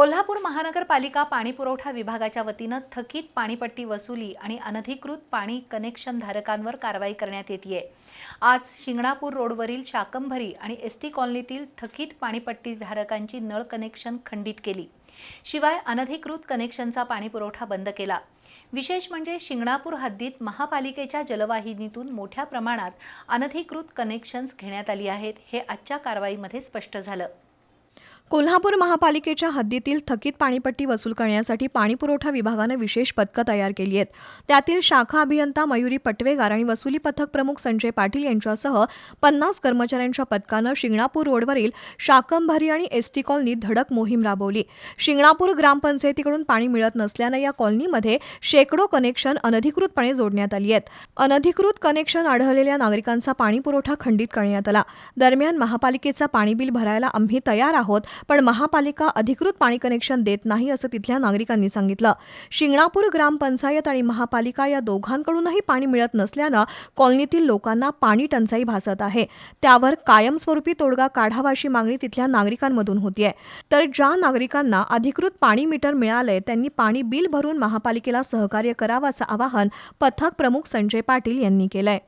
कोल्हापूर महानगरपालिका पाणीपुरवठा विभागाच्या वतीनं थकीत पाणीपट्टी वसुली आणि अनधिकृत पाणी कनेक्शन धारकांवर कारवाई करण्यात येते आज शिंगणापूर रोडवरील शाकंभरी आणि एस टी कॉलनीतील थकीत पाणीपट्टी धारकांची नळ कनेक्शन खंडित केली. शिवाय अनधिकृत कनेक्शनचा पाणीपुरवठा बंद केला. विशेष म्हणजे शिंगणापूर हद्दीत महापालिकेच्या जलवाहिनीतून मोठ्या प्रमाणात अनधिकृत कनेक्शन्स घेण्यात आली आहेत हे आजच्या कारवाईमध्ये स्पष्ट झालं. कोल्हापूर महापालिकेच्या हद्दीतील थकीत पाणीपट्टी वसूल करण्यासाठी पाणीपुरवठा विभागानं विशेष पथकं तयार केली आहेत. त्यातील शाखा अभियंता मयुरी पटवेगार आणि वसुली पथक प्रमुख संजय पाटील यांच्यासह पन्नास कर्मचाऱ्यांच्या पथकानं शिंगणापूर रोडवरील शाकंभरी आणि एस टी कॉलनीत धडक मोहीम राबवली. शिंगणापूर ग्रामपंचायतीकडून पाणी मिळत नसल्यानं या कॉलनीमध्ये शेकडो कनेक्शन अनधिकृतपणे जोडण्यात आली आहेत. अनधिकृत कनेक्शन आढळलेल्या नागरिकांचा पाणीपुरवठा खंडित करण्यात आला. दरम्यान महापालिकेचा पाणी बिल भरायला आम्ही तयार आहोत. आहोत पण महापालिका अधिकृत पाणी कनेक्शन देत नाही असं तिथल्या नागरिकांनी सांगितलं. शिंगणापूर ग्रामपंचायत आणि महापालिका या दोघांकडूनही पाणी मिळत नसल्यानं कॉलनीतील लोकांना पाणी टंचाई भासत आहे. त्यावर कायमस्वरूपी तोडगा काढावा अशी मागणी तिथल्या नागरिकांमधून होतीये. तर ज्या नागरिकांना अधिकृत पाणी मीटर मिळालंय त्यांनी पाणी बिल भरून महापालिकेला सहकार्य करावं असं आवाहन पथक प्रमुख संजय पाटील यांनी केलंय.